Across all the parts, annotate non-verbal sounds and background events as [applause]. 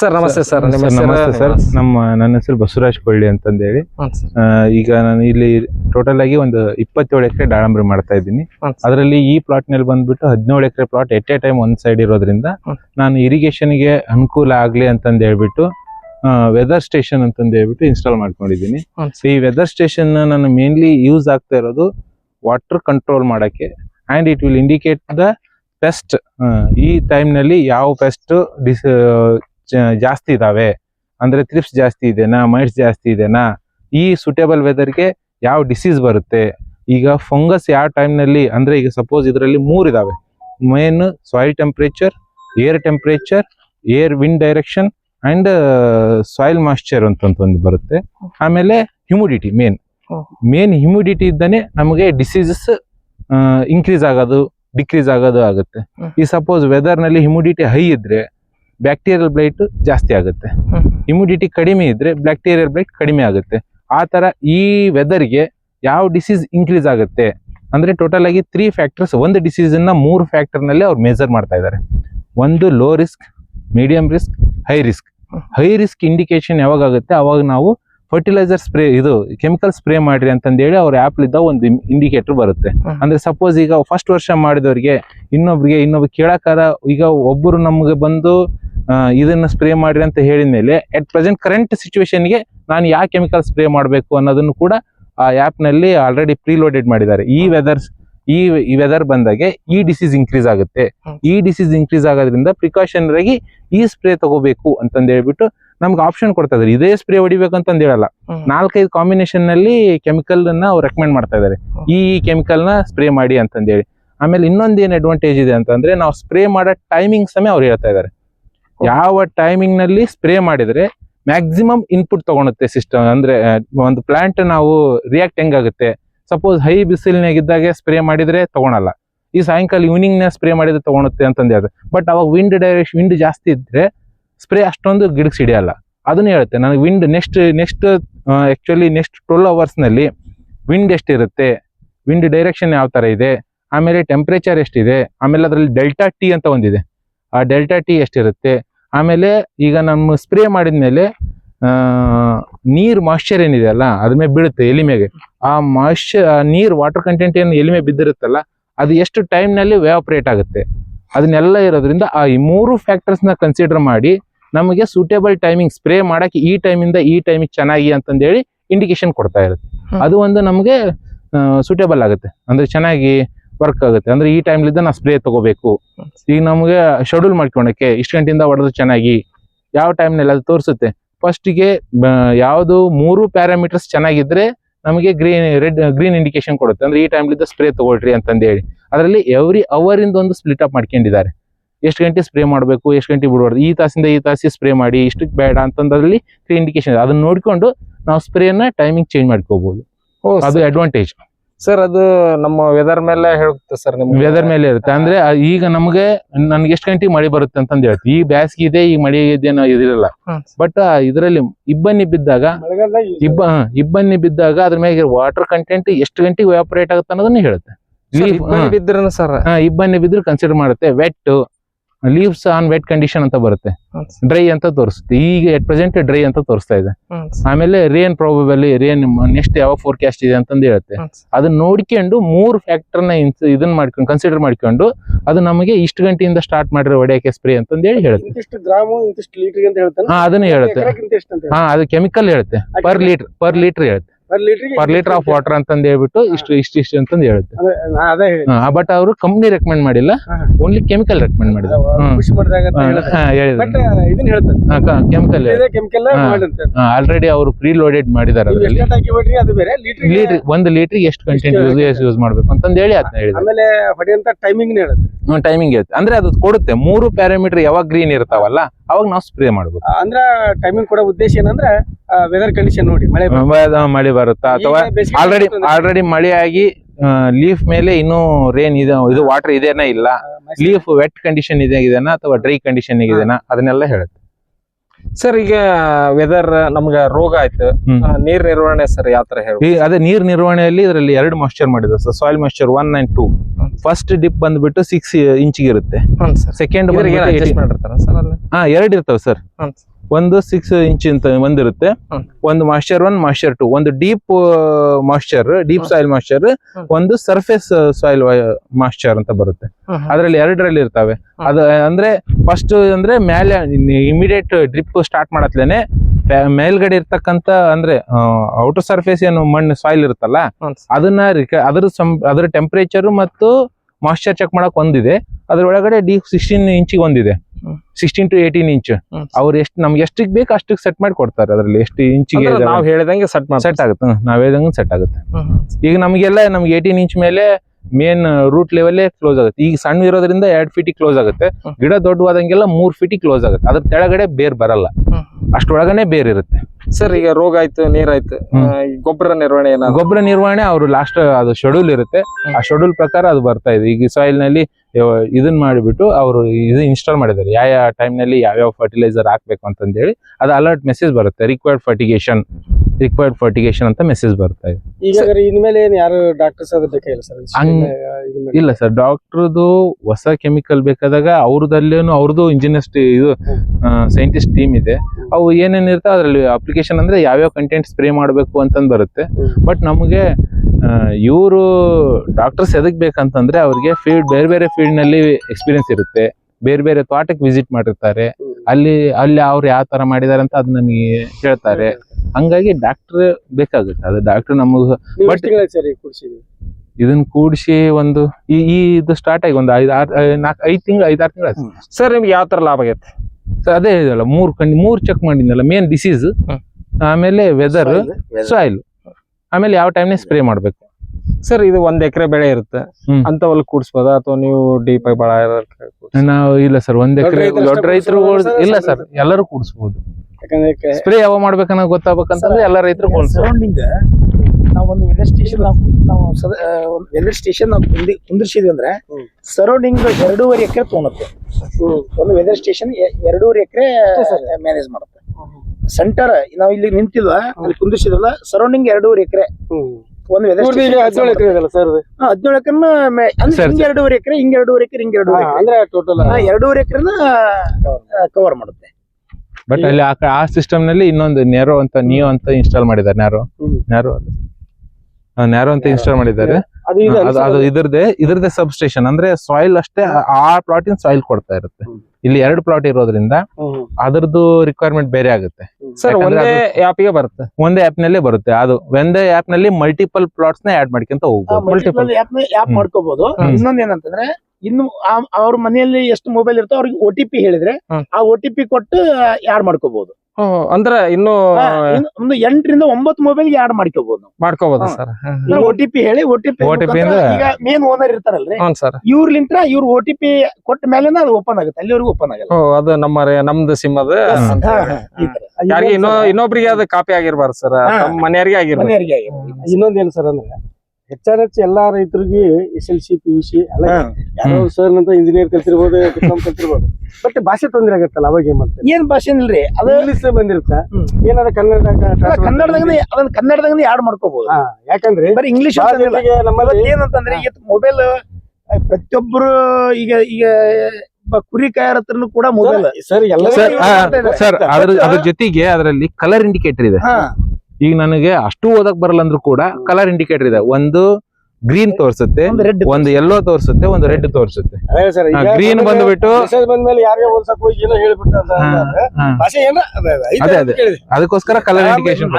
Sir ನಮಸ್ತೆ sir? ನಮಸ್ತೆ sir. ನಮ್ಮ ನನ್ನ ಹೆಸರು ಬಸವರಾಜ್ ಕೊಳ್ಳಿ ಅಂತಂದೇಳಿ. ಈಗ ನಾನು ಇಲ್ಲಿ ಟೋಟಲ್ ಆಗಿ ಒಂದು ಇಪ್ಪತ್ತೇಳು ಎಕರೆ ದಾಳಂಬರಿ ಮಾಡ್ತಾ ಇದ್ದೀನಿ. ಅದರಲ್ಲಿ ಈ ಪ್ಲಾಟ್ನಲ್ಲಿ ಬಂದ್ಬಿಟ್ಟು ಹದಿನೇಳು acre plot at a time ಒಂದ್ ಸೈಡ್ ಇರೋದ್ರಿಂದ ನಾನು ಇರಿಗೇಷನ್ಗೆ ಅನುಕೂಲ ಆಗ್ಲಿ ಅಂತಂದ ಹೇಳ್ಬಿಟ್ಟು ವೆದರ್ ಸ್ಟೇಷನ್ ಅಂತಂದ ಹೇಳ್ಬಿಟ್ಟು ಇನ್ಸ್ಟಾಲ್ ಮಾಡ್ಕೊಂಡಿದ್ದೀನಿ. ಈ ವೆದರ್ ಸ್ಟೇಷನ್ ನಾನು ಮೇನ್ಲಿ ಯೂಸ್ ಆಗ್ತಾ ಇರೋದು ವಾಟರ್ ಕಂಟ್ರೋಲ್ ಮಾಡಕ್ಕೆ. And it will indicate the pest ಈ ಟೈಮ್ನಲ್ಲಿ ಯಾವ ಪೆಸ್ಟ್ ಡಿಸ್ ಜಾಸ್ತಿ ಇದಾವೆ. ಅಂದ್ರೆ ಥ್ರಿಪ್ಸ್ ಜಾಸ್ತಿ ಇದೆನಾ? ಮೈಟ್ಸ್ ಜಾಸ್ತಿ ಇದೆನಾ? ಈ ಸುಟೇಬಲ್ ವೆದರ್ಗೆ ಯಾವ ಡಿಸೀಸ್ ಬರುತ್ತೆ? ಈಗ ಫಂಗಸ್ ಯಾವ ಟೈಮ್ನಲ್ಲಿ ಅಂದ್ರೆ ಈಗ ಸಪೋಸ್ ಇದರಲ್ಲಿ ಮೂರು ಇದಾವೆ. Main soil temperature air temperature air wind direction and soil moisture ಅಂತ ಒಂದು ಬರುತ್ತೆ. ಆಮೇಲೆ ಹ್ಯುಮಿಡಿಟಿ ಮೇನ್. ಮೇನ್ ಹ್ಯುಮಿಡಿಟಿ ಇದ್ದಾನೆ ನಮಗೆ ಡಿಸೀಸಸ್ ಇನ್ಕ್ರೀಸ್ ಆಗೋದು ಡಿಕ್ರೀಸ್ ಆಗೋದು ಆಗುತ್ತೆ. ಈ ಸಪೋಸ್ ವೆದರ್ನಲ್ಲಿ ಹ್ಯುಮಿಡಿಟಿ ಹೈ ಇದ್ರೆ ಬ್ಯಾಕ್ಟೀರಿಯಲ್ ಬ್ಲೈಟ್ ಜಾಸ್ತಿ ಆಗುತ್ತೆ. ಇಮ್ಯುಡಿಟಿ ಕಡಿಮೆ ಇದ್ರೆ ಬ್ಯಾಕ್ಟೀರಿಯಲ್ ಬ್ಲೈಟ್ ಕಡಿಮೆ ಆಗುತ್ತೆ. ಆ ಥರ ಈ ವೆದರ್ಗೆ ಯಾವ ಡಿಸೀಸ್ ಇನ್ಕ್ರೀಸ್ ಆಗುತ್ತೆ? ಅಂದ್ರೆ ಟೋಟಲ್ ಆಗಿ ತ್ರೀ ಫ್ಯಾಕ್ಟರ್ಸ್ ಒಂದು ಡಿಸೀಸನ್ನ ಮೂರು ಫ್ಯಾಕ್ಟರ್ನಲ್ಲಿ ಅವ್ರು ಮೇಜರ್ ಮಾಡ್ತಾ ಇದ್ದಾರೆ ಒಂದು low risk medium risk high risk high risk indication ಯಾವಾಗ ಆಗುತ್ತೆ? ಅವಾಗ ನಾವು ಫರ್ಟಿಲೈಸರ್ ಸ್ಪ್ರೇ ಇದು ಕೆಮಿಕಲ್ ಸ್ಪ್ರೇ ಮಾಡ್ರಿ ಅಂತಂದೇಳಿ ಅವ್ರ ಆ್ಯಪ್ ಇದ್ದ ಒಂದು ಇಂಡಿಕೇಟರ್ ಬರುತ್ತೆ. ಅಂದ್ರೆ ಸಪೋಸ್ ಈಗ ಫಸ್ಟ್ ವರ್ಷ ಮಾಡಿದವರಿಗೆ ಇನ್ನೊಬ್ರಿಗೆ ಇನ್ನೊಬ್ರು ಕೇಳಕಾರ ಈಗ ಒಬ್ಬರು ನಮಗೆ ಬಂದು ಇದನ್ನ ಸ್ಪ್ರೇ ಮಾಡಿರಿ ಅಂತ ಹೇಳಿದ ಮೇಲೆ ಅಟ್ ಪ್ರೆಸೆಂಟ್ ಕರೆಂಟ್ ಸಿಚುವೇಶನ್ಗೆ ನಾನು ಯಾವ ಕೆಮಿಕಲ್ ಸ್ಪ್ರೇ ಮಾಡಬೇಕು ಅನ್ನೋದನ್ನು ಕೂಡ ಆ ಆ್ಯಪ್ನಲ್ಲಿ ಆಲ್ರೆಡಿ ಪ್ರೀಲೋಡೆಡ್ ಮಾಡಿದ್ದಾರೆ. ಈ ವೆದರ್ಸ್ ಈ ಈ ವೆದರ್ ಬಂದಾಗ ಈ ಡಿಸೀಸ್ ಇನ್ಕ್ರೀಸ್ ಆಗುತ್ತೆ. ಈ ಡಿಸೀಸ್ ಇನ್ಕ್ರೀಸ್ ಆಗೋದ್ರಿಂದ ಪ್ರಿಕಾಷನರಿ ಈ ಸ್ಪ್ರೇ ತಗೋಬೇಕು ಅಂತಂದು ಹೇಳ್ಬಿಟ್ಟು ನಮ್ಗೆ ಆಪ್ಷನ್ ಕೊಡ್ತಾ ಇದಾರೆ. ಇದೇ ಸ್ಪ್ರೇ ಹೊಡಿಬೇಕು ಅಂತಂದ ಹೇಳಲ್ಲ. ನಾಲ್ಕೈದು ಕಾಂಬಿನೇಷನ್ನಲ್ಲಿ ಕೆಮಿಕಲ್ ಅನ್ನ ಅವ್ರು ರೆಕಮೆಂಡ್ ಮಾಡ್ತಾ ಇದಾರೆ. ಈ ಕೆಮಿಕಲ್ನ ಸ್ಪ್ರೇ ಮಾಡಿ ಅಂತಂದೇಳಿ ಆಮೇಲೆ ಇನ್ನೊಂದು ಏನ್ ಅಡ್ವಾಂಟೇಜ್ ಇದೆ ಅಂತಂದ್ರೆ ನಾವು ಸ್ಪ್ರೇ ಮಾಡೋ ಟೈಮಿಂಗ್ ಸಮಯ ಅವ್ರು ಹೇಳ್ತಾ ಇದಾರೆ. ಯಾವ ಟೈಮಿಂಗ್ನಲ್ಲಿ ಸ್ಪ್ರೇ ಮಾಡಿದ್ರೆ ಮ್ಯಾಕ್ಸಿಮಮ್ ಇನ್ಪುಟ್ ತಗೊಳುತ್ತೆ ಸಿಸ್ಟಮ್ ಅಂದ್ರೆ ಒಂದು ಪ್ಲಾಂಟ್ ನಾವು ರಿಯಾಕ್ಟ್ ಹೆಂಗಾಗುತ್ತೆ? ಸಪೋಸ್ ಹೈ ಬಿಸಿಲಿನಾಗಿದ್ದಾಗೆ ಸ್ಪ್ರೇ ಮಾಡಿದ್ರೆ ತಗೊಳಲ್ಲ. ಈ ಸಾಯಂಕಾಲ ಈವ್ನಿಂಗ್ನ ಸ್ಪ್ರೇ ಮಾಡಿದ್ರೆ ತಗೊಳುತ್ತೆ ಅಂತಂದು ಬಟ್ ಅವಾಗ ವಿಂಡ್ ಡೈರೆಕ್ಷನ್ ವಿಂಡ್ ಜಾಸ್ತಿ ಇದ್ರೆ ಸ್ಪ್ರೇ ಅಷ್ಟೊಂದು ಗಿಡಕ್ಕೆ ಸಿಡಿಯಲ್ಲ. ಅದನ್ನ ಹೇಳುತ್ತೆ. ನನಗೆ wind next next actually next twelve ಅವರ್ಸ್ನಲ್ಲಿ wind ಎಷ್ಟಿರುತ್ತೆ? ವಿಂಡ್ ಡೈರೆಕ್ಷನ್ ಯಾವ ತರ ಇದೆ? ಆಮೇಲೆ ಟೆಂಪ್ರೇಚರ್ ಎಷ್ಟಿದೆ? ಆಮೇಲೆ ಅದರಲ್ಲಿ ಡೆಲ್ಟಾ ಟಿ ಅಂತ ಒಂದಿದೆ. ಆ ಡೆಲ್ಟಾ ಟಿ ಎಷ್ಟಿರುತ್ತೆ? ಆಮೇಲೆ ಈಗ ನಮ್ಮ ಸ್ಪ್ರೇ ಮಾಡಿದ್ಮೇಲೆ ಮೇಲೆ ನೀರು ಮಾಯ್ಶ್ಚರ್ ಏನಿದೆ ಅಲ್ಲ ಅದ್ರ ಮೇಲೆ ಬೀಳುತ್ತೆ ಎಲಿಮೆಗೆ ಆ ಮಾಯ್ಶ್ಚರ್ ನೀರು ವಾಟರ್ ಕಂಟೆಂಟ್ ಏನು ಎಲಿಮೆ ಬಿದ್ದಿರುತ್ತಲ್ಲ ಅದು ಎಷ್ಟು ಟೈಮ್ನಲ್ಲಿ ನಲ್ಲಿ ವ್ಯಾಪರೇಟ್ ಆಗುತ್ತೆ. ಅದನ್ನೆಲ್ಲ ಇರೋದ್ರಿಂದ ಆ ಈ ಮೂರು ಫ್ಯಾಕ್ಟರ್ಸ್ನ ಕನ್ಸಿಡರ್ ಮಾಡಿ ನಮಗೆ ಸೂಟೇಬಲ್ ಟೈಮಿಂಗ್ ಸ್ಪ್ರೇ ಮಾಡಕ್ಕೆ ಈ ಟೈಮಿಂದ ಈ ಟೈಮಿಗೆ ಚೆನ್ನಾಗಿ ಅಂತಂದೇಳಿ ಇಂಡಿಕೇಶನ್ ಕೊಡ್ತಾ ಇರುತ್ತೆ. ಅದು ಒಂದು ನಮಗೆ ಸೂಟೇಬಲ್ ಆಗುತ್ತೆ. ಅಂದ್ರೆ ಚೆನ್ನಾಗಿ ವರ್ಕ್ ಆಗುತ್ತೆ. ಅಂದ್ರೆ ಈ ಟೈಮ್ಲಿದ್ದ ನಾವು ಸ್ಪ್ರೇ ತಗೋಬೇಕು. ಈಗ ನಮಗೆ ಶೆಡ್ಯೂಲ್ ಮಾಡ್ಕೊಳಕ್ಕೆ ಇಷ್ಟು ಗಂಟೆಯಿಂದ ಹೊಡೆದು ಚೆನ್ನಾಗಿ ಯಾವ ಟೈಮ್ನಲ್ಲಿ ಅದು ತೋರಿಸುತ್ತೆ? ಫಸ್ಟಿಗೆ ಯಾವುದು ಮೂರು ಪ್ಯಾರಾಮೀಟರ್ಸ್ ಚೆನ್ನಾಗಿದ್ರೆ ನಮಗೆ ಗ್ರೀನ್ ರೆಡ್ ಗ್ರೀನ್ ಇಂಡಿಕೇಶನ್ ಕೊಡುತ್ತೆ. ಅಂದ್ರೆ ಈ ಟೈಮ್ಲಿದ್ದ ಸ್ಪ್ರೇ ತಗೊಳ್ರಿ ಅಂತಂದು ಹೇಳಿ. ಅದರಲ್ಲಿ ಎವ್ರಿ ಅವರ್ ಇಂದ ಒಂದು ಸ್ಪ್ಲಿಟ್ ಅಪ್ ಮಾಡ್ಕೊಂಡಿದ್ದಾರೆ. ಎಷ್ಟು ಗಂಟೆ ಸ್ಪ್ರೇ ಮಾಡಬೇಕು ಎಷ್ಟು ಗಂಟೆ ಬಿಡಬಾರ್ದು ಈ ತಾಸಿಂದ ಈ ತಾಸಿಗೆ ಸ್ಪ್ರೇ ಮಾಡಿ ಇಷ್ಟಕ್ಕೆ ಬೇಡ ಅಂತಂದ್ರಲ್ಲಿ ಗ್ರೀನ್ ಇಂಡಿಕೇಶನ್ ಅದನ್ನ ನೋಡ್ಕೊಂಡು ನಾವು ಸ್ಪ್ರೇನ ಟೈಮಿಂಗ್ ಚೇಂಜ್ ಮಾಡ್ಕೋಬಹುದು ಅದು ಅಡ್ವಾಂಟೇಜ್ ಸರ್ ಅದು ನಮ್ಮ ವೆದರ್ ಮೇಲೆ ಹೇಳುತ್ತೆ ಸರ್ ನಿಮ್ ವೆದರ್ ಮೇಲೆ ಇರುತ್ತೆ. ಅಂದ್ರೆ ಈಗ ನಮಗೆ ನನ್ಗೆ ಎಷ್ಟು ಗಂಟೆಗೆ ಮಳೆ ಬರುತ್ತೆ ಅಂತಂದ್ ಹೇಳ್ತೀವಿ ಈ ಬ್ಯಾಸ್ಗೆ ಇದೆ ಈ ಮಳೆ ಇದೆ ಅನ್ನೋ ಇದಿರಲ್ಲ. ಬಟ್ ಇದರಲ್ಲಿ ಇಬ್ಬನಿ ಬಿದ್ದಾಗ ಇಬ್ಬ ಇಬ್ಬನಿ ಬಿದ್ದಾಗ ಅದ್ರ ಮೇಲೆ ವಾಟರ್ ಕಂಟೆಂಟ್ ಎಷ್ಟು ಗಂಟೆಗೆ ವ್ಯಾಪರೇಟ್ ಆಗುತ್ತೆ ಅನ್ನೋದನ್ನ ಹೇಳುತ್ತೆ ಸರ್ ಹಾ, ಇಬ್ಬನಿ ಬಿದ್ರೆ ಕನ್ಸಿಡರ್ ಮಾಡುತ್ತೆ. Wet leaves on wet condition ಅಂತ ಬರುತ್ತೆ. ಡ್ರೈ ಅಂತ ತೋರಿಸುತ್ತೆ. ಈಗ ಎಟ್ ಪ್ರೆಸೆಂಟ್ ಡ್ರೈ ಅಂತ ತೋರಿಸ್ತಾ ಇದೆ. ಆಮೇಲೆ ರೇನ್ ಪ್ರಾಬಬಲಿ ರೇನ್ ನೆಕ್ಸ್ಟ್ ಯಾವ ಫೋರ್ಕಾಸ್ಟ್ ಇದೆ ಅಂತಂದು ಹೇಳುತ್ತೆ. ಅದನ್ನ ನೋಡ್ಕೊಂಡು ಮೂರು ಫ್ಯಾಕ್ಟರ್ನ ನ ಇದನ್ನ ಮಾಡ್ಕೊಂಡು ಕನ್ಸಿಡರ್ ಮಾಡ್ಕೊಂಡು ಅದು ನಮಗೆ ಇಷ್ಟು ಗಂಟೆಯಿಂದ ಸ್ಟಾರ್ಟ್ ಮಾಡಿರೋ ಒಡೆಯಕ್ಕೆ ಸ್ಪ್ರೇ ಅಂತಂದು ಹೇಳಿ ಹೇಳುತ್ತೆ. ಇಂತಿಷ್ಟು ಗ್ರಾಮು ಇಂತಿಷ್ಟು ಲೀಟರ್ ಅಂತ ಹೇಳ್ತಾನೆ? ಹಾ ಅದನ್ನ ಹೇಳುತ್ತೆ. ಎಷ್ಟು ಅಂತ ಹಾ ಅದು ಕೆಮಿಕಲ್ ಹೇಳುತ್ತೆ. ಪರ್ ಲೀಟರ್ ಪರ್ ಲೀಟರ್ ಹೇಳುತ್ತೆ. ಪರ್ ಲೀಟರ್ ಆಫ್ ವಾಟರ್ ಅಂತ ಹೇಳ್ಬಿಟ್ಟು ಇಷ್ಟು ಇಷ್ಟು ಇಷ್ಟು ಅಂತಂದು ಹೇಳುತ್ತೆ. ಬಟ್ ಅವರು ಕಂಪ್ನಿ ರೆಕಮೆಂಡ್ ಮಾಡಿಲ್ಲ. ಓನ್ಲಿ ಕೆಮಿಕಲ್ ರೆಕಮೆಂಡ್ ಮಾಡಿದ್ರು. ಹ್ಮ್. ಖುಷಿ ಮಾಡಿದಾಗ ಅಂತ ಹೇಳುತ್ತೆ. ಬಟ್ ಇದನ್ನ ಹೇಳ್ತಾರೆ. ಕೆಮಿಕಲ್ ಆಲ್ರೆಡಿ ಅವರು ಪ್ರೀ ಲೋಡೆಡ್ ಬೇರೆ. ಲೀಟರ್ ಒಂದು ಲೀಟರ್ ಎಷ್ಟು ಕಂಟೆಂಟ್ ಯೂಸ್ ಮಾಡ್ಬೇಕು ಅಂತಂದ್ ಹೇಳಿ ಅದನ್ನ ಹೇಳಿದ್ರು. ಆಮೇಲೆ ಹೊಡೆಯಂತ ಟೈಮಿಂಗ್ ಹೇಳುತ್ತೆ. ಟೈಮಿಂಗ್ ಇರುತ್ತೆ ಅಂದ್ರೆ ಅದು ಕೊಡುತ್ತೆ. ಮೂರು ಪ್ಯಾರಾಮೀಟರ್ ಯಾವಾಗ ಗ್ರೀನ್ ಇರ್ತಾವಲ್ಲ ಅವಾಗ ನಾವು ಸ್ಪ್ರೇ ಮಾಡಬಹುದು ಅಂದ್ರೆ ಟೈಮಿಂಗ್ ಕೊಡೋ ಉದ್ದೇಶ ಏನಂದ್ರೆ ವೆದರ್ ಕಂಡೀಷನ್ ನೋಡಿ ಮಳೆ. ಮಳೆ ಬರುತ್ತಾ? ಅಥವಾ ಆಲ್ರೆಡಿ. ಆಲ್ರೆಡಿ ಮಳೆ ಆಗಿ ಲೀಫ್ ಮೇಲೆ ಇನ್ನು ರೇನ್ ಇದೆ ಇದು ವಾಟರ್ ಇದೇನಾ ಇಲ್ಲ? ಲೀಫ್ ವೆಟ್ ಕಂಡೀಷನ್ ಇದೆ ಇದೆನಾ? ಅಥವಾ ಡ್ರೈ ಕಂಡೀಷನ್ ಇದೆನಾ? ಅದನ್ನೆಲ್ಲ ಹೇಳುತ್ತೆ. ಸರ್ ಈಗ ವೆದರ್ ನಮ್ಗೆ ರೋಗ ಆಯ್ತು. ಆ, ನೀರ್ ನಿರ್ವಹಣೆ ಸರ್ ಯಾವ ತರ ಹೇಳಿ ಈ ಅದೇ ನೀರ್ ನಿರ್ವಹಣೆಯಲ್ಲಿ ಇದರಲ್ಲಿ ಎರಡು ಮಾಸ್ಚರ್ ಮಾಡಿದ್ರು sir soil moisture one and two first deep ಬಂದ್ಬಿಟ್ಟು ಸಿಕ್ಸ್ ಇಂಚಿಗೆ ಇರುತ್ತೆ. ಹ್ಞೂ ಸರ್. ಸೆಕೆಂಡ್ ಇದ್ರಿಗೆ ಅಡ್ಜಸ್ಟ್ ಮಾಡಿರ್ತಾರ ಸರ್ ಅಲ್ಲಿ? ಹಾ ಎರಡು ಇರ್ತಾವೆ ಸರ್. ಹ್ಞೂ ಒಂದು ಸಿಕ್ಸ್ ಇಂಚ್ ಅಂತ ಒಂದಿರುತ್ತೆ ಒಂದು ಮಾಶ್ಚರ್ ಒನ್ ಮಾಶ್ಚರ್ ಟು ಒಂದು deep moisture deep. Soil moisture ಒಂದು ಸರ್ಫೇಸ್ ಸಾಯಿಲ್ ಮಾಶ್ಚರ್ ಅಂತ ಬರುತ್ತೆ. ಅದ್ರಲ್ಲಿ ಎರಡರಲ್ಲಿ ಇರ್ತವೆ. ಅದು ಅಂದ್ರೆ ಫಸ್ಟ್ ಅಂದ್ರೆ ಮೇಲೆ ಇಮಿಡಿಯೇಟ್ ಡ್ರಿಪ್ ಸ್ಟಾರ್ಟ್ ಮಾಡತ್ಲೇನೆ ಮೇಲ್ಗಡೆ ಇರ್ತಕ್ಕಂತ ಅಂದ್ರೆ ಔಟರ್ ಸರ್ಫೇಸ್ ಏನು ಮಣ್ಣು ಸಾಯಿಲ್ ಇರುತ್ತಲ್ಲ ಅದನ್ನ ಅದ್ರ ಅದ್ರ ಟೆಂಪರೇಚರ್ ಮತ್ತು ಮಾಶ್ಚರ್ ಚೆಕ್ ಮಾಡಕ್ ಒಂದಿದೆ. ಅದ್ರೊಳಗಡೆ ಡೀಪ್ ಸಿಕ್ಸ್ಟೀನ್ ಇಂಚಿಗೆ ಒಂದಿದೆ. ಸಿಕ್ಸ್ಟೀನ್ ಟು ಏಯ್ಟೀನ್ ಇಂಚ್ ಅವ್ರು ಎಷ್ಟು ನಮ್ಗೆ ಎಷ್ಟಿಗೆ ಬೇಕು ಅಷ್ಟಕ್ಕೆ ಸೆಟ್ ಮಾಡಿ ಕೊಡ್ತಾರೆ ಅದ್ರಲ್ಲಿ. ಎಷ್ಟು ಇಂಚಿಗೆ ನಾವು ಹೇಳಿದಂಗೆ ಸೆಟ್ ಮಾಡಿ ಸೆಟ್ ಆಗುತ್ತೆ. ನಾವು ಹೇಳ್ದಂಗೆ ಸೆಟ್ ಆಗುತ್ತೆ. ಈಗ ನಮಗೆಲ್ಲ ನಮ್ಗೆ ಏಯ್ಟೀನ್ ಇಂಚ್ ಮೇಲೆ ಮೇನ್ ರೂಟ್ ಲೆವೆಲ್ ಕ್ಲೋಸ್ ಆಗುತ್ತೆ. ಈಗ ಸಣ್ಣ ಇರೋದ್ರಿಂದ ಎರಡ್ ಫೀಟಿ ಕ್ಲೋಸ್ ಆಗುತ್ತೆ. ಗಿಡ ದೊಡ್ಡವಾದಂಗೆಲ್ಲ ಮೂರ್ ಫೀಟಿ ಕ್ಲೋಸ್ ಆಗುತ್ತೆ. ಅದ್ರ ಕೆಳಗಡೆ ಬೇರ್ ಬರಲ್ಲ. ಅಷ್ಟೊಳಗನೆ ಬೇರ್ ಇರುತ್ತೆ. ಸರ್ ಈಗ ರೋಗ ಆಯ್ತು ನೀರ್ ಆಯ್ತು ಹ್ಮ್. ಗೊಬ್ಬರ ನಿರ್ವಹಣೆ ಗೊಬ್ಬರ ನಿರ್ವಹಣೆ ಅವರು ಲಾಸ್ಟ್ ಅದು ಶೆಡ್ಯೂಲ್ ಇರುತ್ತೆ. ಆ ಶೆಡ್ಯೂಲ್ ಪ್ರಕಾರ ಅದು ಬರ್ತಾ ಇದೆ. ಈಗ ಸಾಯಿಲ್ನಲ್ಲಿ ಇದನ್ನ ಮಾಡಿಬಿಟ್ಟು ಅವರು ಇದು ಇನ್ಸ್ಟಾಲ್ ಮಾಡಿದ್ದಾರೆ. ಯಾವ ಯಾವ ಟೈಮ್ನಲ್ಲಿ ಯಾವ್ಯಾವ ಫರ್ಟಿಲೈಸರ್ ಹಾಕ್ಬೇಕು ಅಂತಂದೇಳಿ ಅದು ಅಲರ್ಟ್ ಮೆಸೇಜ್ ಬರುತ್ತೆ. ರಿಕ್ವೈರ್ಡ್ ಫರ್ಟಿಗೇಷನ್ ರಿಕ್ವೈರ್ಡ್ ಫರ್ಟಿಗೇಷನ್ ಅಂತ ಮೆಸೇಜ್ ಬರ್ತಾ ಇದೆ. ಇಲ್ಲ ಸರ್? ಡಾಕ್ಟರ್ದು ಹೊಸ ಕೆಮಿಕಲ್ ಬೇಕಾದಾಗ ಅವ್ರದಲ್ಲೇನು ಅವ್ರದ್ದು ಇಂಜಿನಿಯರ್ಸ್ ಇದು ಸೈಂಟಿಸ್ಟ್ ಟೀಮ್ ಇದೆ. ಅವು ಏನೇನ್ ಇರ್ತಾವ ಅದ್ರಲ್ಲಿ ಅಪ್ಲಿಕೇಶನ್ ಅಂದ್ರೆ ಯಾವ್ಯಾವ ಕಂಟೆಂಟ್ ಸ್ಪ್ರೇ ಮಾಡಬೇಕು ಅಂತಂದು ಬರುತ್ತೆ. ಬಟ್ ನಮಗೆ ಇವರು ಡಾಕ್ಟರ್ಸ್ ಎದಕ್ ಬೇಕಂತಂದ್ರೆ ಅವ್ರಿಗೆ ಫೀಲ್ಡ್ ಬೇರೆ ಬೇರೆ ಫೀಲ್ಡ್ನಲ್ಲಿ ಎಕ್ಸ್ಪೀರಿಯನ್ಸ್ ಇರುತ್ತೆ. ಬೇರೆ ಬೇರೆ ತೋಟಕ್ಕೆ ವಿಸಿಟ್ ಮಾಡಿರ್ತಾರೆ. ಅಲ್ಲಿ ಅಲ್ಲಿ ಅವ್ರು ಯಾವ ತರ ಮಾಡಿದಾರೆ ಅಂತ ಅದ್ ನಮಗೆ ಹೇಳ್ತಾರೆ. ಹಂಗಾಗಿ ಡಾಕ್ಟರ್ ಬೇಕಾಗುತ್ತೆ. ಅದು ಡಾಕ್ಟರ್ ನಮಗೆ ಸರ್ ಕುಡ್ಸಿದ್ವಿ ಇದನ್ನ ಕೂಡಿಸಿ ಒಂದು ಈ ಈ ಇದು ಸ್ಟಾರ್ಟ್ ಆಗಿ ಒಂದು ಐದು ಆರು ನಾಲ್ಕು ಐದು ತಿಂಗಳು ಐದಾರು ತಿಂಗಳು ಸರ್ ನಿಮ್ಗೆ ಯಾವ ತರ ಲಾಭ ಆಗೈತೆ ಅದೇ ಇದಲ್ಲ ಮೂರ್ ಕಂಡು ಮೂರ್ ಚೆಕ್ ಮಾಡಿದ್ನಲ್ಲ ಮೇನ್ ಡಿಸೀಸ್ ಆಮೇಲೆ ವೆದರ್ ಸಾಯಿಲ್ ಆಮೇಲೆ ಯಾವ ಟೈಮ್ನೇ ಸ್ಪ್ರೇ ಮಾಡಬೇಕು. ಸರ್ ಇದು ಒಂದ್ ಎಕರೆ ಬೆಳೆ ಇರುತ್ತೆ. ಹ್ಮ್. ಅಂತ ಹೊಲ ಕೂಡ್ಸ್ಬೋದಾ? ಅಥವಾ ನೀವು ಡೀಪ್ ಆಗಿ ಬಹಳ ನಾವು ಇಲ್ಲ ಸರ್ ಒಂದ್ ದೊಡ್ಡ ಎಕರೆ ರೈತರು ದೊಡ್ಡ ರೈತರು ಇಲ್ಲ ಸರ್ ಎಲ್ಲರೂ ಕೂಡಿಸ್ಬೋದು. ಯಾಕಂದ್ರೆ ಸ್ಪ್ರೇ ಯಾವ ಮಾಡ್ಬೇಕನ್ನ ಗೊತ್ತಾಗ್ಬೇಕಂತಂದ್ರೆ ಎಲ್ಲ ರೈತರು ಸರೌಂಡಿಂಗ್ ನಾವು ಒಂದು ವೆದರ್ ಸ್ಟೇಷನ್ ನಾವು ವೆದರ್ ಸ್ಟೇಷನ್ ನಾವು ಕುಂದಿ ಕುಂದಿರ್ಸಿದ್ವಿ ಅಂದ್ರೆ ಸರೌಂಡಿಂಗ್ ಎರಡೂವರೆ ಎಕರೆ ತೊಗೊಳುತ್ತೆ ಒಂದು ವೆದರ್ ಸ್ಟೇಷನ್ ಎರಡೂವರೆ ಎಕರೆ ಮ್ಯಾನೇಜ್ ಮಾಡುತ್ತೆ. ಸೆಂಟರ್ ನಾವ್ ಇಲ್ಲಿ ನಿಂತಿಲ್ಲ ಅಲ್ಲಿ ಕುಂದಿಸಿದ್ರಲ್ಲ ಸರೌಂಡಿಂಗ್ ಎರಡೂವರೆ ಎಕರೆ. ಒಂದು ಹದಿನೇಳು ಎಕರೆ ಇದೆಲ್ಲ ಸರ್ ಅದು? ಹದಿನೇಳು ಎಕರೆ ಅಂದ್ರೆ ಸರ್, ಹಿಂಗ್ ಎರಡೂವರೆ ಎಕರೆ ಹಿಂಗ್ ಎರಡೂವರೆ ಎಕರೆ ಹಿಂಗ್ ಎರಡೂವರೆ ಅಂದ್ರೆ ಟೋಟಲ್ ಎರಡೂವರೆ ಎಕರೆನ ಕವರ್ ಮಾಡುತ್ತೆ. ಬಟ್ ಅಲ್ಲಿ ಆ- ಆ ಸಿಸ್ಟಮ್ನಲ್ಲಿ ಇನ್ನೊಂದು ನೇರೋ ಅಂತ ನಿಯೋ ಅಂತ ಇನ್ಸ್ಟಾಲ್ ಮಾಡಿದ್ದಾರೆ. ನ್ಯಾರೋ ನ್ಯಾರೋ ಅಂತ ಇನ್ಸ್ಟಾಲ್ ಮಾಡಿದ್ದಾರೆ. ಅದು ಇದು ಅದು ಅದು ಇದ್ರದ್ದೇ ಇದ್ರದ್ದೇ ಸಬ್ ಸ್ಟೇಷನ್ ಅಂದ್ರೆ ಸಾಯಿಲ್ ಅಷ್ಟೇ ಆ- ಪ್ಲಾಟಿನ ಸಾಯಿಲ್ ಕೊಡ್ತಾ ಇರುತ್ತೆ. ಇಲ್ಲಿ ಎರಡು ಪ್ಲಾಟ್ ಇರೋದ್ರಿಂದ ಅದರದ್ದು ರಿಕ್ವೈರ್ಮೆಂಟ್ ಬೇರೆ ಆಗುತ್ತೆ. ಸರ್ ಒಂದೇ ಒಂದೇ ಆಪಿಗೆ ಬರುತ್ತೆ? ಒಂದೇ ಆಪ್ ನಲ್ಲೇ ಬರುತ್ತೆ. ಅದು ಒಂದೇ ಆಪ್ನಲ್ಲಿ ಮಲ್ಟಿಪಲ್ ಪ್ಲಾಟ್ಸ್ನ ಆಡ್ ಮಾಡ್ಕೊಂತ ಹೋಗ್ಬೋದು. Multiple app app. ಮಾಡ್ಕೋಬಹುದು. ಇನ್ನೊಂದ್ ಏನಂತಂದ್ರೆ ಇನ್ನು ಆ- ಅವ್ರ ಮನೆಯಲ್ಲಿ ಎಷ್ಟು ಮೊಬೈಲ್ ಇರ್ತೋ ಅವ್ರಿಗೆ ಒ ಟಿ ಪಿ ಹೇಳಿದ್ರೆ ಆ ಒ ಟಿ ಪಿ ಕೊಟ್ಟು ಯಾಡ್ ಮಾಡ್ಕೋಬಹುದು ಅಂದ್ರೆ ಇನ್ನು ಒಂದು ಎಂಟರಿಂದ ಒಂಬತ್ತು ಮೊಬೈಲ್ ಆಡ್ ಮಾಡ್ಕೋಬಹುದು ಮಾಡ್ಕೋಬಹುದು. ಸರ್. ಓಟಿಪಿ ಟಿ ಪಿ ಹೇಳಿ ಓಟಿಪಿ ಟಿ ಪಿ OTP ಇಂದ- ಈಗ ಮೇನ್ ಓನರ್ ಇರ್ತಾರಲ್ರಿ? ಹ್ಞೂ ಸರ್. ಇವ್ರಲಿಂತ್ರ ಇವ್ರ ಓಟಿಪಿ ಟಿ ಪಿ ಕೊಟ್ಟ ಮೇಲೆ ಅದು ಓಪನ್ ಆಗುತ್ತೆ ಅಲ್ಲಿವರೆಗೂ ಓಪನ್ ಆಗಲ್ಲ. ಓ ಅದು ನಮ್ಮ ರೇ- ನಮ್ದು ಸಿಮ್ ಅದು. ಹ್ಮ್. ಹಾ, ಹಾ, ಈ ತರ. ಯಾರಿಗೆ ಇನ್ನೊ ಇನ್ನೊಬ್ರಿಗೆ ಅದು ಕಾಪಿ ಆಗಿರ್ಬಾರ್ದು ಸರ್. ಹಾ. ನಮ್ಮ ಮನೆಯವರಿಗೆ ಆಗಿರ್ಬೇಕು. ಮನೆಯವರಿಗೆ ಆಗಿರುತ್ತೆ. ಇನ್ನೊಂದೇನು ಸರ್ ಅಂದ್ರೆ ಹೆಚ್ಚಾನೆಚ್ಚು ಎಲ್ಲಾ ರೈತರಿಗೆ S L C P U C ಎಲ್ಲ ಯಾರೋ ಸರ್ ಅಂತ ಇಂಜಿನಿಯರ್ ಕಲ್ತಿರ್ಬೋದು ಡಿಪ್ಲೊಮ್ ಕಲ್ತಿರ್ಬೋದು. ಬಟ್ ಭಾಷೆ ತೊಂದರೆ ಆಗತ್ತಲ್ಲ ಅವಾಗ ಏನ್ ಮಾಡ್ತಾರೆ? ಏನ್ ಭಾಷೆ ಇಲ್ರಿ ಅದು ಇಂಗ್ಲಿಷ್ ಬಂದಿರುತ್ತೆ. ಏನಾರ ಕನ್ನಡ ಕನ್ನಡದಾಗ ಅದನ್ನ ಕನ್ನಡದಾಗ ಯಾಡ್ ಮಾಡ್ಕೋಬಹುದು ಹಾ, ಯಾಕಂದ್ರೆ ಬರೀ ಇಂಗ್ಲಿಷ್ ನಮ್ಮಲ್ಲಿ ಏನಂತಂದ್ರೆ ಇವತ್ತು ಮೊಬೈಲ್ ಪ್ರತಿಯೊಬ್ಬರು ಈಗ ಈಗ ಕುರಿ ಕಾಯರ್ ಹತ್ರನು ಕೂಡ ಮೊಬೈಲ್ ಸರ್ ಎಲ್ಲ ಸರ್ ಅದ್ರ ಅದ್ರ ಜೊತೆಗೆ ಅದರಲ್ಲಿ ಕಲರ್ ಇಂಡಿಕೇಟರ್ ಇದೆ. ಹಾ. ಈಗ ನನಗೆ ಅಷ್ಟು ಓದಕ್ ಬರಲ್ಲ ಅಂದ್ರೂ ಕೂಡ ಕಲರ್ ಇಂಡಿಕೇಟರ್ ಇದೆ. ಒಂದು ಗ್ರೀನ್ ತೋರಿಸುತ್ತೆ ಒಂದು ರೆಡ್ ಒಂದು ಯೆಲ್ಲೋ ತೋರಿಸುತ್ತೆ ಒಂದು ರೆಡ್ ತೋರಿಸುತ್ತೆ. ಗ್ರೀನ್ ಬಂದ್ಬಿಟ್ಟು. ಅದಕ್ಕೋಸ್ಕರ colour indication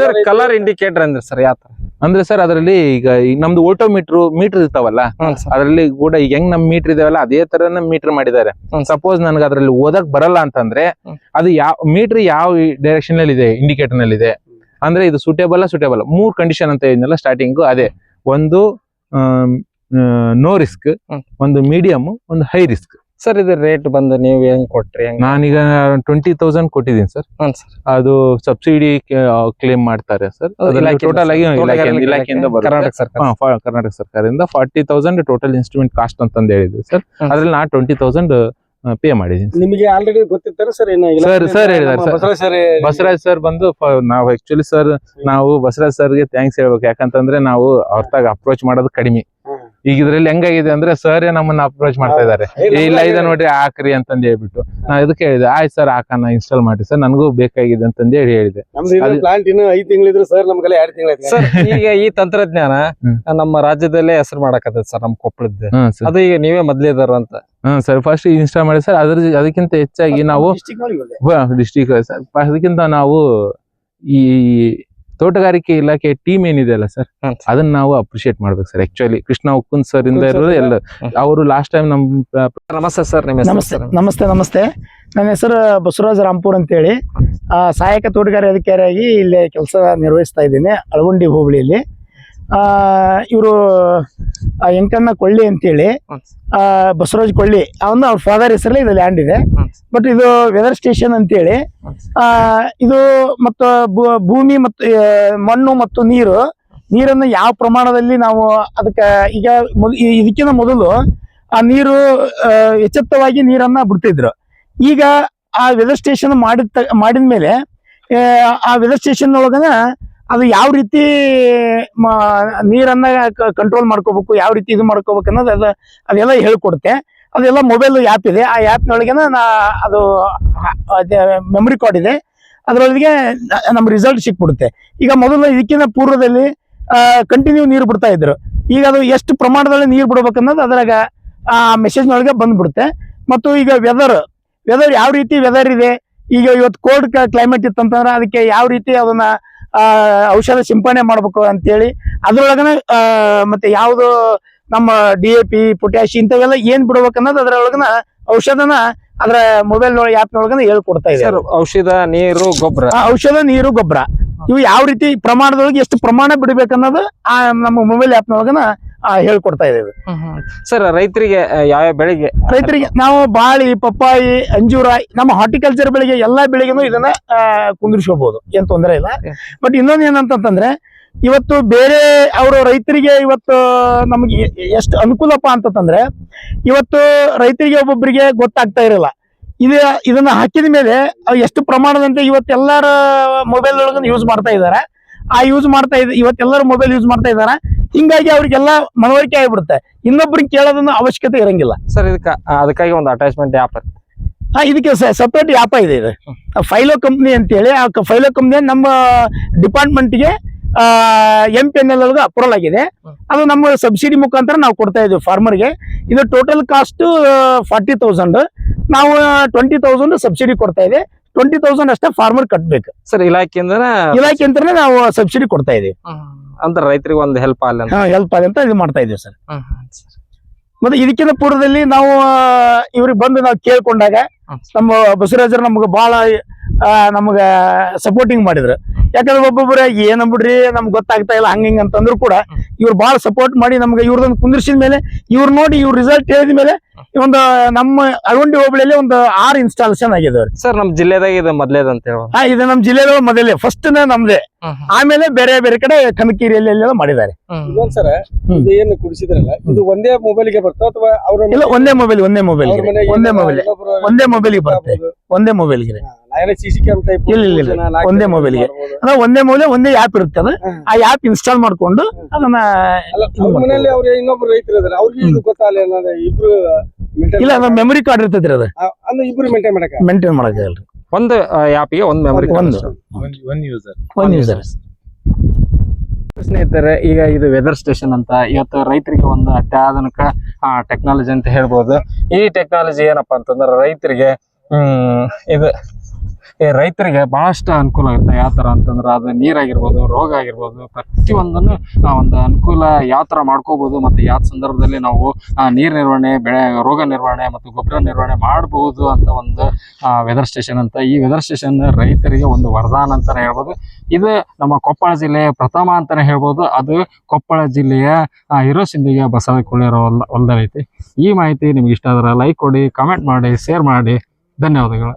sir colour indicator ಅಂದ್ರೆ ಸರ್ ಯಾವ ಅಂದ್ರೆ ಸರ್ ಅದರಲ್ಲಿ ಈಗ ಈ ನಮ್ದು ಓಟೋ ಮೀಟರ್ ಮೀಟರ್ ಇರ್ತಾವಲ್ಲ ಸರ್ ಅದರಲ್ಲಿ ಕೂಡ ಈಗ ಹೆಂಗ್ ನಮ್ ಮೀಟರ್ ಇದಾವಲ್ಲ ಅದೇ ತರನ ಮೀಟರ್ ಮಾಡಿದ್ದಾರೆ ಹ್ಮ್. ಸಪೋಸ್ ನನ್ಗೆ ಅದ್ರಲ್ಲಿ ಓದಕ್ ಬರಲ್ಲ ಅಂತಂದ್ರೆ ಹ್ಮ್. ಅದು ಯಾವ ಮೀಟರ್ ಯಾವ ಡೈರೆಕ್ಷನ್ನಲ್ಲಿ ಇದೆ ಇಂಡಿಕೇಟರ್ನಲ್ಲಿ ಇದೆ ಅಂದ್ರೆ ಇದು ಸೂಟೇಬಲ್ ಸೂಟೇಬಲ್ ಮೂರ್ ಕಂಡೀಷನ್ ಅಂತ ಹೇಳಿದ್ನಲ್ಲ ಸ್ಟಾರ್ಟಿಂಗ್ ಅದೇ ಒಂದು ನೋ ರಿಸ್ಕ್ ಹ್ಮ್. ಒಂದು ಮೀಡಿಯಂ ಒಂದು ಹೈ ರಿಸ್ಕ್ ಸರ್ ಇದು ರೇಟ್ ಬಂದು ನೀವು ಹೆಂಗ್ ಕೊಟ್ರಿ? ಹೆಂಗ್ ನಾನೀಗ ಟ್ವೆಂಟಿ ತೌಸಂಡ್ ಕೊಟ್ಟಿದ್ದೀನಿ ಸರ್ ಹ್ಞೂ ಸರ್ ಅದು ಸಬ್ಸಿಡಿ ಕ್ಲೇಮ್ ಮಾಡ್ತಾರೆ ಸರ್ ಟೋಟಲ್ ಆಗಿ ಇಲಾಖೆ- ಇಲಾಖೆಯಿಂದ ಬರುತ್ತೆ. ಕರ್ನಾಟಕ ಸರ್ಕಾರ. ಹಾ, ಫಾ- ಕರ್ನಾಟಕ ಸರ್ಕಾರದಿಂದ forty thousand total instrument cost ಅಂತ ಹೇಳಿದ್ರು ಸರ್ ಹ್ಮ್. ಅದ್ರಲ್ಲಿ ನಾ ಟ್ವೆಂಟಿ ತೌಸಂಡ್ ಪೇ ಮಾಡಿದೀನಿ ನಿಮಗೆ ಆಲ್ರೆಡಿ ಗೊತ್ತಿರ್ತಾರೆ ಸರ್ ಸರ್ ಸರ್ ಹೇಳಿದ್ದಾರೆ, ಬಸವರಾಜ್ ಸರ್ ಬಸವರಾಜ್ ಸರ್ ಬಂದು ಫ- ನಾವು ಆಕ್ಚುಲಿ ಸರ್ ನಾವು ಬಸವರಾಜ್ ಸರ್ಗೆ ಥ್ಯಾಂಕ್ಸ್ ಹೇಳ್ಬೇಕು. ಯಾಕಂತಂದ್ರೆ ನಾವು ಅವ್ರತಾಗ ಅಪ್ರೋಚ್ ಮಾಡೋದು ಕಡಿಮೆ. ಈಗ ಇದ್ರಲ್ಲಿ ಹೆಂಗಾಗಿದೆ ಅಂದ್ರೆ ಸರ್ ನಮ್ಮನ್ನ ಅಪ್ರೋಚ್ ಮಾಡ್ತಾ ಇದಾರೆ ಇಲ್ಲ ಇದೆ ನೋಡ್ರಿ ಹಾಕ್ರಿ ಅಂತಂದ್ ಹೇಳ್ಬಿಟ್ಟು. ನಾ ಇದಕ್ಕೆ ಹೇಳಿದೆ ಆಯ್ತು ಸರ್ ಹಾಕಣ ಇನ್ಸ್ಟಾಲ್ ಮಾಡಿ ಸರ್ ನನಗೂ ಬೇಕಾಗಿದೆ ಅಂತಂದ್ ಹೇಳಿ ಹೇಳಿದೆ. ನಮ್ದು ಅದು- ಪ್ಲಾಂಟ್ ಇನ್ನು ಐದ್ ತಿಂಗಳಿದ್ರು ಸರ್ ನಮ್ಗೆಲ್ಲ ಎರಡು ತಿಂಗಳ ಸರ್ [laughs] ಈಗ ಈ ತಂತ್ರಜ್ಞಾನ ನಮ್ಮ ರಾಜ್ಯದಲ್ಲೇ ಹೆಸರು ಮಾಡಕತ್ತದ ಸರ್ ನಮ್ ಕೊಪ್ಪಳದ ಹ್ಮ್ ಅದು ಈಗ ನೀವೇ ಮೊದ್ಲಿದಾರ ಅಂತ. ಹ್ಮ್ ಸರ್ ಫಸ್ಟ್ ಇನ್ಸ್ಟಾಲ್ ಮಾಡಿ ಸರ್ ಅದ್ರ ಅದಕ್ಕಿಂತ ಹೆಚ್ಚಾಗಿ ನಾವು. ಡಿಸ್ಟಿಕ್ ಅದಕ್ಕಿಂತ ನಾವು ಈ ತೋಟಗಾರಿಕೆ ಇಲಾಖೆ ಟೀಮ್ ಏನಿದೆ ಅಲ್ಲ ಸರ್ ಅದನ್ನ ನಾವು ಅಪ್ರಿಶಿಯೇಟ್ ಮಾಡ್ಬೇಕು ಸರ್. ಆಕ್ಚುಲಿ ಕೃಷ್ಣ ಉಕ್ಕುನ್ ಸರ್ ಇಂದ ಇರೋದು ಎಲ್ಲ. ಅವರು ಲಾಸ್ಟ್ ಟೈಮ್ ನಮ್ ನಮಸ್ತೆ ಸರ್ ನಿಮ್ಮ ನಮಸ್ತೆ ನಮಸ್ತೆ ನಮಸ್ತೆ. ನನ್ನ ಹೆಸರು ಬಸವರಾಜ್ ರಾಮ್ಪುರ್ ಅಂತೇಳಿ. ಆ, ಸಹಾಯಕ ತೋಟಗಾರಿ ಅಧಿಕಾರಿಯಾಗಿ ಇಲ್ಲಿ ಕೆಲಸ ನಿರ್ವಹಿಸ್ತಾ ಇದ್ದೀನಿ ಅಳಗುಂಡಿ ಹೋಬಳಿಯಲ್ಲಿ. ಇವರು ಎಂಕಣ್ಣ ಕೊಳ್ಳಿ ಅಂತೇಳಿ ಬಸವರಾಜ್ ಕೊಳ್ಳಿ ಅವನು ಅವ್ರ ಫಾದರ್ ಹೆಸರಲ್ಲಿ ಇದು ಲ್ಯಾಂಡ್ ಇದೆ. ಬಟ್ ಇದು ವೆದರ್ ಸ್ಟೇಷನ್ ಅಂತೇಳಿ ಇದು ಮತ್ತು ಭೂಮಿ ಮತ್ತು ಮಣ್ಣು ಮತ್ತು ನೀರು ನೀರನ್ನು ಯಾವ ಪ್ರಮಾಣದಲ್ಲಿ ನಾವು ಅದಕ್ಕೆ ಈಗ ಇದಕ್ಕಿಂತ ಮೊದಲು ಆ ನೀರು ಎಚ್ಚೆತ್ತವಾಗಿ ನೀರನ್ನ ಬಿಡ್ತಿದ್ರು. ಈಗ ಆ ವೆದರ್ ಸ್ಟೇಷನ್ ಮಾಡಿದ ಮಾಡಿದ ಮೇಲೆ ಆ ವೆದರ್ ಸ್ಟೇಷನ್ ಒಳಗನ ಅದು ಯಾವ ರೀತಿ ನೀರನ್ನ ಕಂಟ್ರೋಲ್ ಮಾಡ್ಕೋಬೇಕು, ಯಾವ ರೀತಿ ಇದು ಮಾಡ್ಕೋಬೇಕು ಅನ್ನೋದು ಅದು, ಅದೆಲ್ಲ ಹೇಳ್ಕೊಡುತ್ತೆ. ಅದೆಲ್ಲ ಮೊಬೈಲ್ ಆ್ಯಪ್ ಇದೆ. ಆ ಆ್ಯಪ್ನೊಳಗೇನ ನಾ, ಅದು ಮೆಮೊರಿ ಕಾರ್ಡ್ ಇದೆ. ಅದರೊಳಗೆ ನಮ್ಮ ರಿಸಲ್ಟ್ ಸಿಕ್ಬಿಡುತ್ತೆ. ಈಗ ಮೊದಲು ಇದಕ್ಕಿಂತ ಪೂರ್ವದಲ್ಲಿ ಕಂಟಿನ್ಯೂ ನೀರು ಬಿಡ್ತಾ ಇದ್ರು. ಈಗ ಅದು ಎಷ್ಟು ಪ್ರಮಾಣದಲ್ಲಿ ನೀರು ಬಿಡ್ಬೇಕು ಅನ್ನೋದು ಅದ್ರಾಗ, ಆ ಮೆಸೇಜ್ನೊಳಗೆ ಬಂದ್ಬಿಡುತ್ತೆ. ಮತ್ತು ಈಗ ವೆದರ್ ವೆದರ್ ಯಾವ ರೀತಿ ವೆದರ್ ಇದೆ? ಈಗ ಇವತ್ತು ಕೋಲ್ಡ್ ಕ್ಲೈಮೇಟ್ ಇತ್ತಂತಂದ್ರೆ ಅದಕ್ಕೆ ಯಾವ ರೀತಿ ಅದನ್ನ ಔಷಧ ಸಿಂಪಡಣೆ ಮಾಡ್ಬೇಕು ಅಂತೇಳಿ. ಅದ್ರೊಳಗನ ಆ, ಮತ್ತೆ ಯಾವುದು ನಮ್ಮ ಡಿ ಎ ಪಿ ಪೊಟ್ಯಾಶಿ ಇಂಥವೆಲ್ಲ ಏನ್ ಬಿಡ್ಬೇಕು ಅನ್ನೋದು ಅದ್ರೊಳಗನ ಔಷಧನ ಅದ್ರ ಮೊಬೈಲ್ ಆ್ಯಪ್ನೊಳಗನ ಹೇಳ್ಕೊಡ್ತಾ ಇದೆ ಔಷಧ ನೀರು ಗೊಬ್ಬರ. ಔಷಧ ನೀರು ಗೊಬ್ಬರ. ಇವು ಯಾವ ರೀತಿ ಪ್ರಮಾಣದೊಳಗೆ ಎಷ್ಟು ಪ್ರಮಾಣ ಬಿಡ್ಬೇಕನ್ನೋದು ಆ ನಮ್ಮ ಮೊಬೈಲ್ ಆ್ಯಪ್ನೊಳಗನ ಹೇಳ್ಕೊಡ್ತಾ ಇದೆ ಇದು. ಸರ್ ರೈತರಿಗೆ ಯಾವ ಬೆಳೆಗೆ ರೈತರಿಗೆ ನಾವು ಬಾಳಿ ಪಪ್ಪಾಯಿ ಅಂಜೂರ ನಮ್ಮ ಹಾರ್ಟಿಕಲ್ಚರ್ ಬೆಳೆಗೆ ಎಲ್ಲಾ ಬೆಳೆಗೂ ಇದನ್ನ ಕುಂದಿರ್ಸ್ಕೋಬಹುದು ಏನ್ ತೊಂದರೆ ಇಲ್ಲ. ಬಟ್ ಇನ್ನೊಂದು ಏನಂತಂದ್ರೆ ಇವತ್ತು ಬೇರೆ ಅವರು ರೈತರಿಗೆ ಇವತ್ತು ನಮಗೆ ಎಷ್ಟು ಅನುಕೂಲಪ್ಪ ಅಂತಂದ್ರೆ ಇವತ್ತು ರೈತರಿಗೆ ಒಬ್ಬೊಬ್ಬರಿಗೆ ಗೊತ್ತಾಗ್ತಾ ಇರಲ್ಲ. ಇದು ಇದನ್ನ ಹಾಕಿದ ಮೇಲೆ ಎಷ್ಟು ಪ್ರಮಾಣದಂತೆ ಇವತ್ತೆಲ್ಲರ ಮೊಬೈಲ್ ಒಳಗನ್ನು ಯೂಸ್ ಮಾಡ್ತಾ ಇದ್ದಾರೆ ಆ ಯೂಸ್ ಮಾಡ್ತಾ ಇದ್ ಇವತ್ತೆಲ್ಲರೂ ಮೊಬೈಲ್ ಯೂಸ್ ಮಾಡ್ತಾ ಇದಾರೆ. ಹಿಂಗಾಗಿ ಅವ್ರಿಗೆಲ್ಲ ಮನವರಿಕೆ ಆಗಿಬಿಡುತ್ತೆ. ಇನ್ನೊಬ್ರಿಗೆ ಕೇಳೋದನ್ನ ಅವಶ್ಯಕತೆ ಇರಂಗಿಲ್ಲ. ಸರ್ ಇದಕ್ಕ ಅದಕ್ಕಾಗಿ ಒಂದು ಅಟ್ಯಾಚ್ಮೆಂಟ್ ಆಪ್ ಹಾ ಇದಕ್ಕೆ ಸಪ್ರೇಟ್ ಆ್ಯಪ ಇದೆ ಇದು. ಫೈಲೋ ಕಂಪ್ನಿ ಅಂತೇಳಿ ಆ ಫೈಲೋ ಕಂಪ್ನಿ ನಮ್ಮ ಡಿಪಾರ್ಟ್ಮೆಂಟ್ಗೆ ಎಂ ಪಿ ಎನ್ ಎಲ್ ಒಳಗೆ ಅಪ್ರೂವಲ್ ಆಗಿದೆ. ಅದು ನಮ್ಮ ಸಬ್ಸಿಡಿ ಮುಖಾಂತರ ನಾವು ಕೊಡ್ತಾ ಇದ್ದೀವಿ ಫಾರ್ಮರ್ಗೆ ಇದು ಟೋಟಲ್ ಕಾಸ್ಟ್ ಫಾರ್ಟಿ ತೌಸಂಡ್ ನಾವು ಟ್ವೆಂಟಿ ತೌಸಂಡ್ ಸಬ್ಸಿಡಿ ಕೊಡ್ತಾ ಇದೆ ಟ್ವೆಂಟಿ ತೌಸಂಡ್ ಅಷ್ಟೇ ಫಾರ್ಮರ್ ಕಟ್ಬೇಕು. ಸರ್ ಇಲಾಖೆಯಿಂದ ಇಲಾಖೆ ಅಂತಾನೆ ನಾವು ಸಬ್ಸಿಡಿ ಕೊಡ್ತಾ ಇದೀವಿ. ಅಂದ್ರೆ ರೈತರಿಗೆ ಒಂದು ಹೆಲ್ಪ್ ಆಗಲ್ಲ ಅಂತ. ಹೆಲ್ಪ್ ಆಗಲಿ ಅಂತ ಇದು ಮಾಡ್ತಾ ಇದೀವಿ ಸರ್. ಮತ್ತೆ ಇದಕ್ಕಿಂತ ಪೂರ್ವದಲ್ಲಿ ನಾವು ಇವ್ರಿಗೆ ಬಂದು ನಾವು ಕೇಳ್ಕೊಂಡಾಗ ನಮ್ಮ ಬಸವರಾಜರು ನಮ್ಗೆ ಬಹಳ ನಮ್ಗ ಸಪೋರ್ಟಿಂಗ್ ಮಾಡಿದ್ರು. ಯಾಕಂದ್ರೆ ಒಬ್ಬೊಬ್ಬರು ಏನ್ ಬಿಡ್ರಿ ನಮ್ಗೆ ಗೊತ್ತಾಗ್ತಾ ಇಲ್ಲ ಹಂಗ ಹಿಂಗ ಅಂತಂದ್ರು ಕೂಡ ಇವ್ರು ಬಹಳ ಸಪೋರ್ಟ್ ಮಾಡಿ ನಮ್ಗೆ ಇವ್ರದೊಂದು ಕುಂದಿರ್ಸಿದ ಮೇಲೆ ಇವ್ರು ನೋಡಿ ಇವ್ರ ರಿಸಲ್ಟ್ ಹೇಳಿದ ಮೇಲೆ ಒಂದು ನಮ್ಮ ಅಳವಂಡಿ ಹೋಬಳಿಯಲ್ಲಿ ಒಂದು ಆರು ಇನ್ಸ್ಟಾಲೇಷನ್ ಆಗಿದಾವೆ ಸರ್ ನಮ್ ಜಿಲ್ಲೆದಾಗ ಇದು ಮೊದ್ಲೇದ ಅಂತ ಹೇಳಿ. ಹಾ ಇದು ನಮ್ಮ ಜಿಲ್ಲೆದ ಮೊದಲೇ ಫಸ್ಟ್ ನಮ್ದೇ. ಆಮೇಲೆ ಬೇರೆ ಬೇರೆ ಕಡೆ ಕನಕಿರಿಯಲ್ಲಿ ಎಲ್ಲ ಮಾಡಿದ್ದಾರೆ ಇನ್ನೊಂದ್ ಸರ ಇದು ಏನು ಕುಡಿಸಿದ್ರಲ್ಲ ಇದು ಒಂದೇ ಮೊಬೈಲ್ಗೆ ಬರ್ತಾ ಅಥವಾ ಅವ್ರ ಇಲ್ಲ ಒಂದೇ ಮೊಬೈಲ್ ಒಂದೇ ಮೊಬೈಲ್ ಒಂದೇ ಮೊಬೈಲ್ ಒಂದೇ ಮೊಬೈಲ್ ಬರುತ್ತೆ. ಒಂದೇ ಮೊಬೈಲ್ಗೆ ಇಲ್ಲ. ಒಂದೇ ಮೊಬೈಲ್ಗೆ ಗೆ. ಅಂದ್ರೆ ಒಂದೇ ಮೊಬೈಲ್ ಒಂದೇ ಆಪ್ ಇರುತ್ತೆ ಅದು ಆ ಆ್ಯಪ್ ಇನ್ಸ್ಟಾಲ್ ಮಾಡ್ಕೊಂಡು ಅದನ್ನ ಮನೆಯಲ್ಲಿ. ಅವ್ರ ಇನ್ನೊಬ್ರು ರೈತರು ಇದಾರೆ. ಅವ್ರಿಗೆ ಇದು ಗೊತ್ತಾಗಲ್ಲ ಅನ್ನೋದು ಇಬ್ರು ಇಲ್ಲ ಮೆಮರಿ ಕಾರ್ಡ್ ಇರ್ತೈತ್ರಿ ಅದು. ಅಂದ್ರೆ ಇಬ್ರು ಮೇಂಟೈನ್ ಮಾಡಕ ಮೇಂಟೈನ್ ಮಾಡಕ್ಕಾಗಲ್ರಿ ಒಂದು ಆ್ಯಪ್ಗೆ ಒಂದು ಮೆಮರಿ ಒಂದು. ಒನ್ ಯೂಸರ್ ಒಂದ್ ಯೂಸರ್ ಸ್ನೇಹಿತರೆ ಈಗ ಇದು ವೆದರ್ ಸ್ಟೇಷನ್ ಅಂತ ಇವತ್ತು ರೈತರಿಗೆ ಒಂದು ಅತ್ಯಾಧುನಿಕ ಟೆಕ್ನಾಲಜಿ ಅಂತ ಹೇಳ್ಬೋದು. ಈ ಟೆಕ್ನಾಲಜಿ ಏನಪ್ಪಾ ಅಂತಂದ್ರೆ ರೈತರಿಗೆ ಹ್ಮ್ ಇದು ರೈತರಿಗೆ ಬಹಳಷ್ಟು ಅನುಕೂಲ ಆಗುತ್ತೆ. ಯಾವ ತರ ಅಂತಂದ್ರೆ ಅದು ನೀರಾಗಿರ್ಬೋದು, ರೋಗ ಆಗಿರ್ಬೋದು, ಪ್ರತಿಯೊಂದನ್ನು ಒಂದು ಅನುಕೂಲ ಯಾವ ತರ ಮಾಡ್ಕೋಬಹುದು ಮತ್ತೆ ಯಾವ ಸಂದರ್ಭದಲ್ಲಿ ನಾವು ನೀರು ನೀರ್ ನಿರ್ವಹಣೆ, ಬೆಳೆ, ರೋಗ ನಿರ್ವಹಣೆ ಮತ್ತು ಗೊಬ್ಬರ ನಿರ್ವಹಣೆ ಮಾಡಬಹುದು ಅಂತ ಒಂದು ವೆದರ್ ಸ್ಟೇಷನ್ ಅಂತ. ಈ ವೆದರ್ ಸ್ಟೇಷನ್ ರೈತರಿಗೆ ಒಂದು ವರದಾನ ಅಂತಾನೆ ಹೇಳ್ಬೋದು. ಇದು ನಮ್ಮ ಕೊಪ್ಪಳ ಜಿಲ್ಲೆಯ ಪ್ರಥಮ ಅಂತಾನೆ ಹೇಳ್ಬೋದು. ಅದು ಕೊಪ್ಪಳ ಜಿಲ್ಲೆಯ ಇರೋ ಹಿರೋಸಿಂದಿಗೆ ಬಸವಕೊಳ್ಳಿರೋ ಹೊಲ ಹೊಲದಲ್ಲೈತಿ ಈ ಮಾಹಿತಿ ನಿಮ್ಗೆ ಇಷ್ಟ ಆದರೆ ಲೈಕ್ ಕೊಡಿ ಕಮೆಂಟ್ ಮಾಡಿ ಶೇರ್ ಮಾಡಿ. ಧನ್ಯವಾದಗಳು.